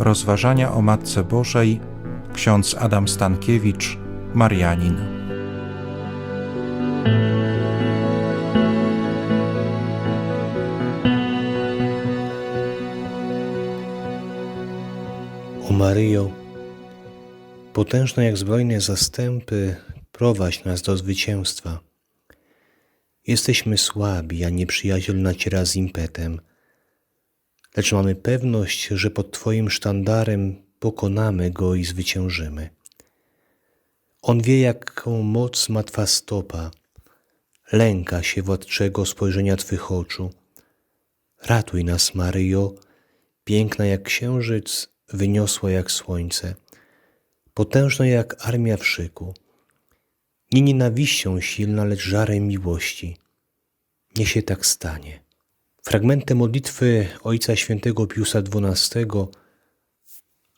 Rozważania o Matce Bożej ksiądz Adam Stankiewicz, Marianin. O Maryjo, potężna jak zbrojne zastępy, prowadź nas do zwycięstwa. Jesteśmy słabi, a nieprzyjaciel naciera z impetem, lecz mamy pewność, że pod Twoim sztandarem pokonamy go i zwyciężymy. On wie, jaką moc ma Twa stopa, lęka się władczego spojrzenia Twych oczu. Ratuj nas, Maryjo, piękna jak księżyc, wyniosła jak słońce, potężna jak armia w szyku. Nie nienawiścią silna, lecz żarem miłości. Nie się tak stanie. Fragmentem modlitwy Ojca Świętego Piusa XII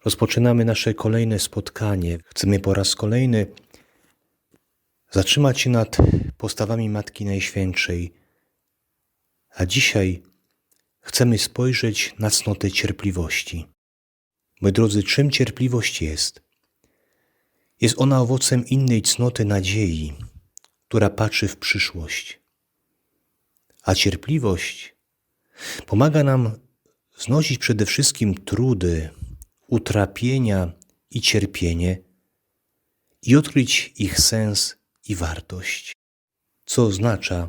rozpoczynamy nasze kolejne spotkanie. Chcemy po raz kolejny zatrzymać się nad postawami Matki Najświętszej, a dzisiaj chcemy spojrzeć na cnotę cierpliwości. Moi drodzy, czym cierpliwość jest? Jest ona owocem innej cnoty nadziei, która patrzy w przyszłość. A cierpliwość pomaga nam znosić przede wszystkim trudy, utrapienia i cierpienie i odkryć ich sens i wartość. Co oznacza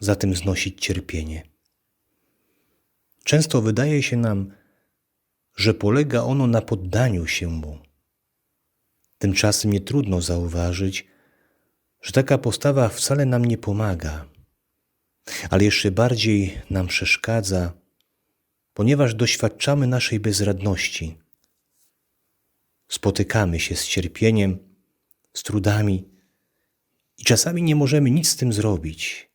zatem znosić cierpienie? Często wydaje się nam, że polega ono na poddaniu się mu. Tymczasem nie trudno zauważyć, że taka postawa wcale nam nie pomaga, ale jeszcze bardziej nam przeszkadza, ponieważ doświadczamy naszej bezradności. Spotykamy się z cierpieniem, z trudami i czasami nie możemy nic z tym zrobić.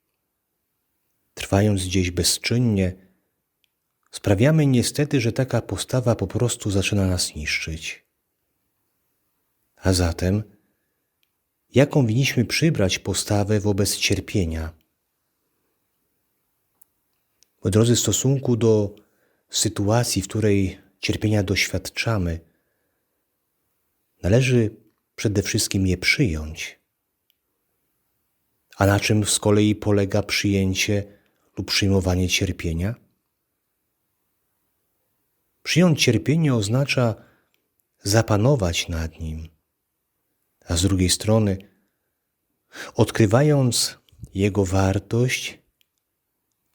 Trwając gdzieś bezczynnie, sprawiamy niestety, że taka postawa po prostu zaczyna nas niszczyć. A zatem, jaką winniśmy przybrać postawę wobec cierpienia? Moi drodzy, w stosunku do sytuacji, w której cierpienia doświadczamy, należy przede wszystkim je przyjąć. A na czym z kolei polega przyjęcie lub przyjmowanie cierpienia? Przyjąć cierpienie oznacza zapanować nad nim, a z drugiej strony, odkrywając jego wartość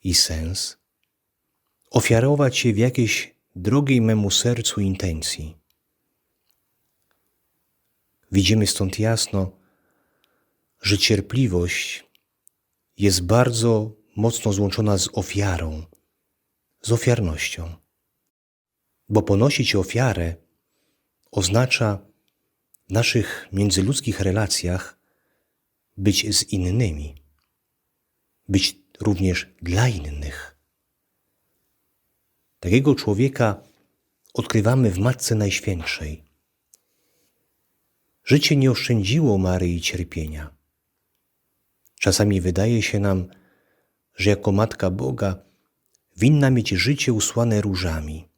i sens, ofiarować się w jakiejś drogiej memu sercu intencji. Widzimy stąd jasno, że cierpliwość jest bardzo mocno złączona z ofiarą, z ofiarnością. Bo ponosić ofiarę oznacza w naszych międzyludzkich relacjach być z innymi, być również dla innych. Takiego człowieka odkrywamy w Matce Najświętszej. Życie nie oszczędziło Maryi cierpienia. Czasami wydaje się nam, że jako Matka Boga winna mieć życie usłane różami.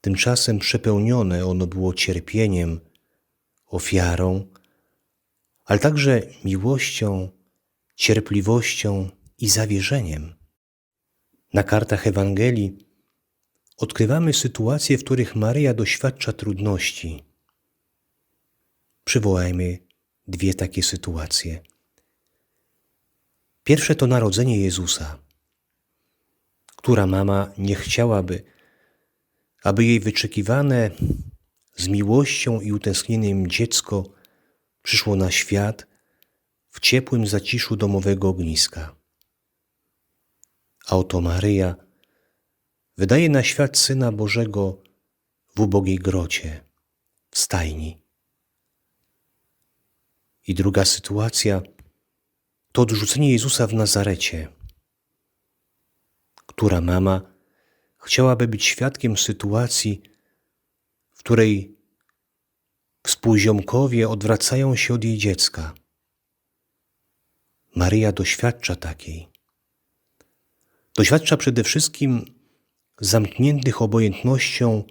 Tymczasem przepełnione ono było cierpieniem, ofiarą, ale także miłością, cierpliwością i zawierzeniem. Na kartach Ewangelii odkrywamy sytuacje, w których Maryja doświadcza trudności. Przywołajmy dwie takie sytuacje. Pierwsze to narodzenie Jezusa. Która mama nie chciałaby, aby jej wyczekiwane z miłością i utęsknieniem dziecko przyszło na świat w ciepłym zaciszu domowego ogniska. A oto Maryja wydaje na świat Syna Bożego w ubogiej grocie, w stajni. I druga sytuacja to odrzucenie Jezusa w Nazarecie. Która mama chciałaby być świadkiem sytuacji, w której współziomkowie odwracają się od jej dziecka. Maryja doświadcza takiej. Doświadcza przede wszystkim zamkniętych obojętnością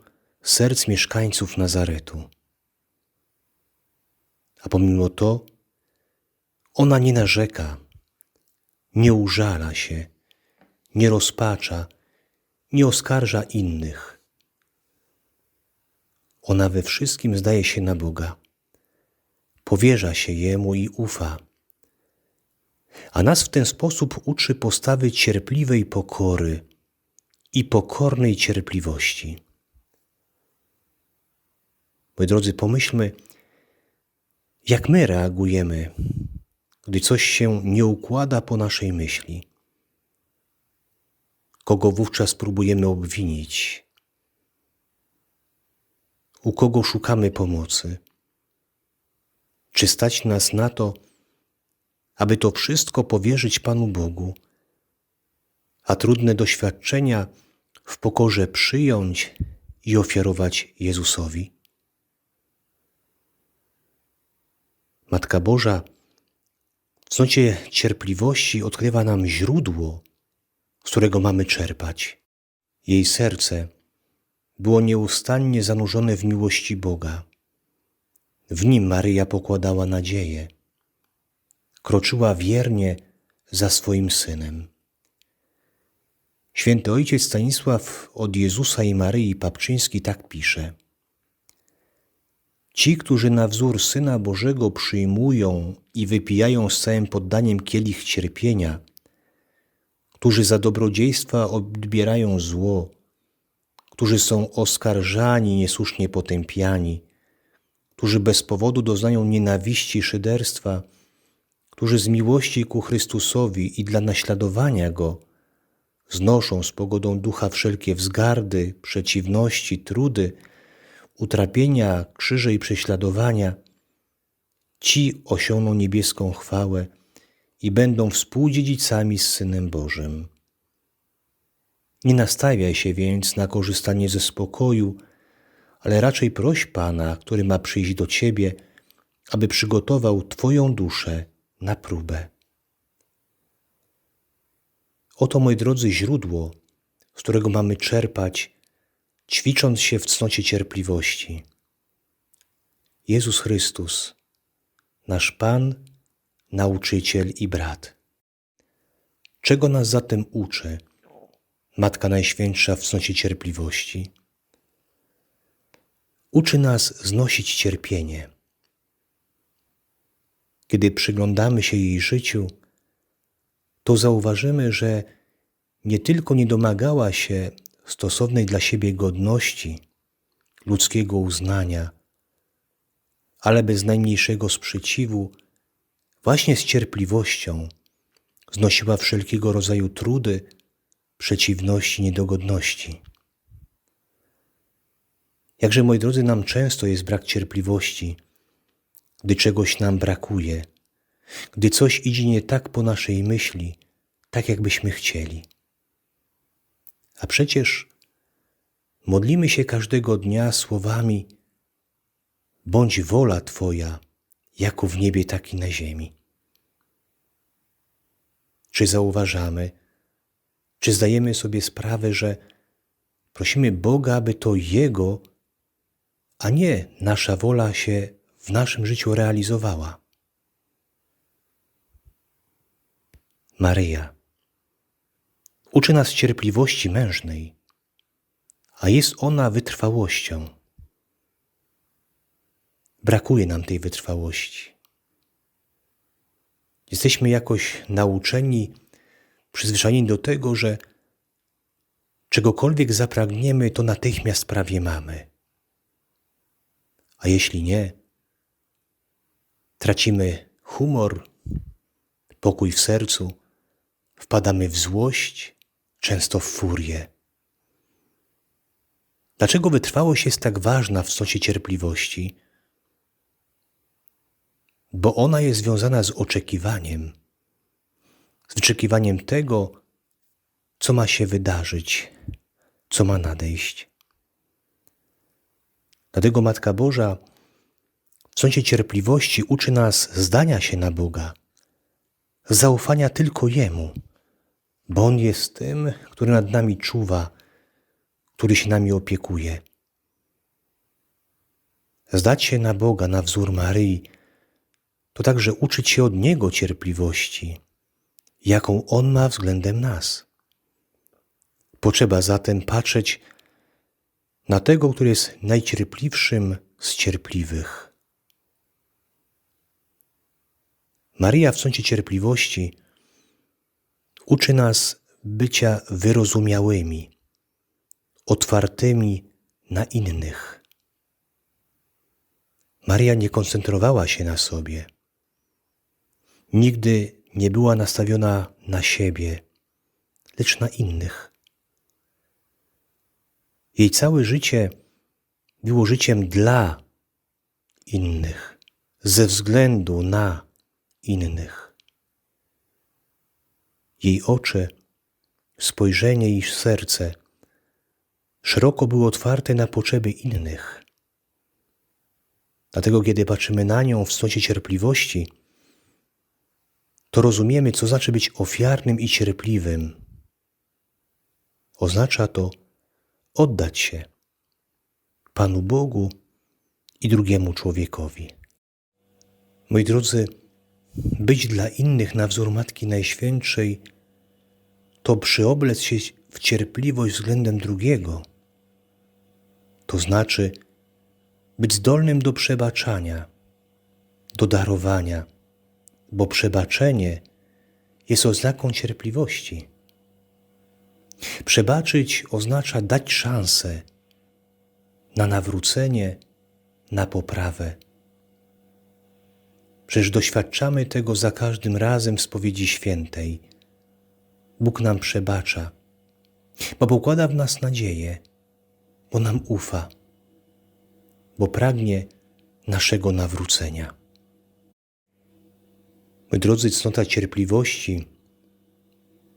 serc mieszkańców Nazaretu. A pomimo to ona nie narzeka, nie użala się, nie rozpacza, nie oskarża innych. Ona we wszystkim zdaje się na Boga, powierza się Jemu i ufa. A nas w ten sposób uczy postawy cierpliwej pokory i pokornej cierpliwości. Moi drodzy, pomyślmy, jak my reagujemy, gdy coś się nie układa po naszej myśli. Kogo wówczas próbujemy obwinić? U kogo szukamy pomocy? Czy stać nas na to, aby to wszystko powierzyć Panu Bogu, a trudne doświadczenia w pokorze przyjąć i ofiarować Jezusowi? Matka Boża w cnocie cierpliwości odkrywa nam źródło, z którego mamy czerpać. Jej serce było nieustannie zanurzone w miłości Boga. W nim Maryja pokładała nadzieję. Kroczyła wiernie za swoim synem. Święty ojciec Stanisław od Jezusa i Maryi Papczyński tak pisze. Ci, którzy na wzór Syna Bożego przyjmują i wypijają z całym poddaniem kielich cierpienia, którzy za dobrodziejstwa odbierają zło, którzy są oskarżani, niesłusznie potępiani, którzy bez powodu doznają nienawiści i szyderstwa, którzy z miłości ku Chrystusowi i dla naśladowania Go znoszą z pogodą ducha wszelkie wzgardy, przeciwności, trudy, utrapienia, krzyże i prześladowania, ci osiągną niebieską chwałę i będą współdziedzicami z Synem Bożym. Nie nastawiaj się więc na korzystanie ze spokoju, ale raczej proś Pana, który ma przyjść do Ciebie, aby przygotował Twoją duszę na próbę. Oto, moi drodzy, źródło, z którego mamy czerpać, ćwicząc się w cnocie cierpliwości. Jezus Chrystus, nasz Pan, nauczyciel i brat. Czego nas zatem uczy Matka Najświętsza w cnocie cierpliwości? Uczy nas znosić cierpienie. Kiedy przyglądamy się jej życiu, to zauważymy, że nie tylko nie domagała się stosownej dla siebie godności, ludzkiego uznania, ale bez najmniejszego sprzeciwu, właśnie z cierpliwością znosiła wszelkiego rodzaju trudy, przeciwności, niedogodności. Jakże, moi drodzy, nam często jest brak cierpliwości, gdy czegoś nam brakuje, gdy coś idzie nie tak po naszej myśli, tak jakbyśmy chcieli. A przecież modlimy się każdego dnia słowami: Bądź wola Twoja, jako w niebie, tak i na ziemi. Czy zauważamy, czy zdajemy sobie sprawę, że prosimy Boga, aby to Jego, a nie nasza wola się w naszym życiu realizowała? Maryja uczy nas cierpliwości mężnej, a jest ona wytrwałością. Brakuje nam tej wytrwałości. Jesteśmy jakoś nauczeni, przyzwyczajeni do tego, że czegokolwiek zapragniemy, to natychmiast prawie mamy. A jeśli nie, tracimy humor, pokój w sercu, wpadamy w złość, często w furię. Dlaczego wytrwałość jest tak ważna w stocie cierpliwości? Bo ona jest związana z oczekiwaniem, z wyczekiwaniem tego, co ma się wydarzyć, co ma nadejść. Dlatego Matka Boża sądzie cierpliwości uczy nas zdania się na Boga, zaufania tylko Jemu bo On jest tym, który nad nami czuwa, który się nami opiekuje. Zdać się na Boga na wzór Maryi to także uczyć się od Niego cierpliwości, jaką On ma względem nas. Potrzeba zatem patrzeć na tego, który jest najcierpliwszym z cierpliwych. Maria w sądzie cierpliwości uczy nas bycia wyrozumiałymi, otwartymi na innych. Maria nie koncentrowała się na sobie. Nigdy nie była nastawiona na siebie, lecz na innych. Jej całe życie było życiem dla innych, ze względu na innych. Jej oczy, spojrzenie i serce szeroko były otwarte na potrzeby innych. Dlatego, kiedy patrzymy na nią w stosie cierpliwości, to rozumiemy, co znaczy być ofiarnym i cierpliwym. Oznacza to oddać się Panu Bogu i drugiemu człowiekowi. Moi drodzy, być dla innych na wzór Matki Najświętszej to przyoblec się w cierpliwość względem drugiego. To znaczy być zdolnym do przebaczania, do darowania, bo przebaczenie jest oznaką cierpliwości. Przebaczyć oznacza dać szansę na nawrócenie, na poprawę. Przecież doświadczamy tego za każdym razem w spowiedzi świętej. Bóg nam przebacza, bo pokłada w nas nadzieję, bo nam ufa, bo pragnie naszego nawrócenia. Moi drodzy, cnota cierpliwości,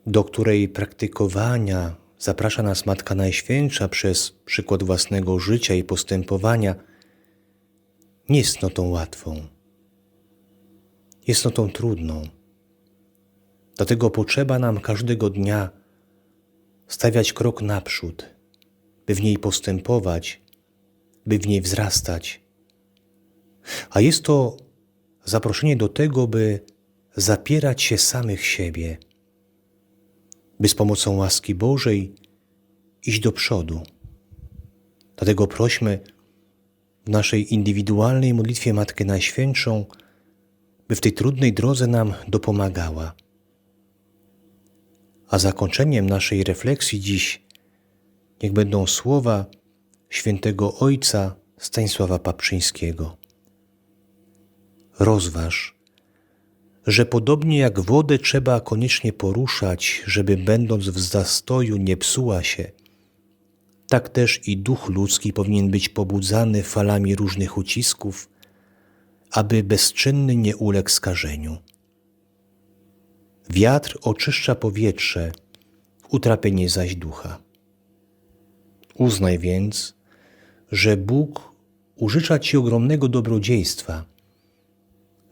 do której praktykowania zaprasza nas Matka Najświętsza przez przykład własnego życia i postępowania, nie jest cnotą łatwą. Jest cnotą trudną. Dlatego potrzeba nam każdego dnia stawiać krok naprzód, by w niej postępować, by w niej wzrastać. A jest to zaproszenie do tego, by zapierać się samych siebie, by z pomocą łaski Bożej iść do przodu. Dlatego prośmy w naszej indywidualnej modlitwie Matkę Najświętszą, by w tej trudnej drodze nam dopomagała. A zakończeniem naszej refleksji dziś niech będą słowa świętego Ojca Stanisława Paprzyńskiego. Rozważ, że podobnie jak wodę trzeba koniecznie poruszać, żeby będąc w zastoju nie psuła się, tak też i duch ludzki powinien być pobudzany falami różnych ucisków, aby bezczynny nie uległ skażeniu. Wiatr oczyszcza powietrze, utrapienie zaś ducha. Uznaj więc, że Bóg użycza Ci ogromnego dobrodziejstwa,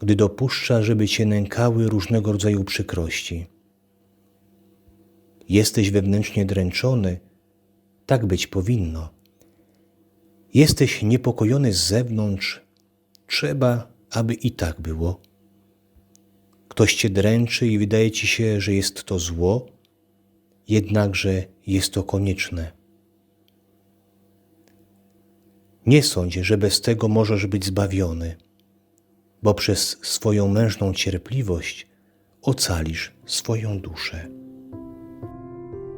gdy dopuszcza, żeby Cię nękały różnego rodzaju przykrości. Jesteś wewnętrznie dręczony, tak być powinno. Jesteś niepokojony z zewnątrz, trzeba, aby i tak było. Ktoś Cię dręczy i wydaje Ci się, że jest to zło, jednakże jest to konieczne. Nie sądź, że bez tego możesz być zbawiony, bo przez swoją mężną cierpliwość ocalisz swoją duszę.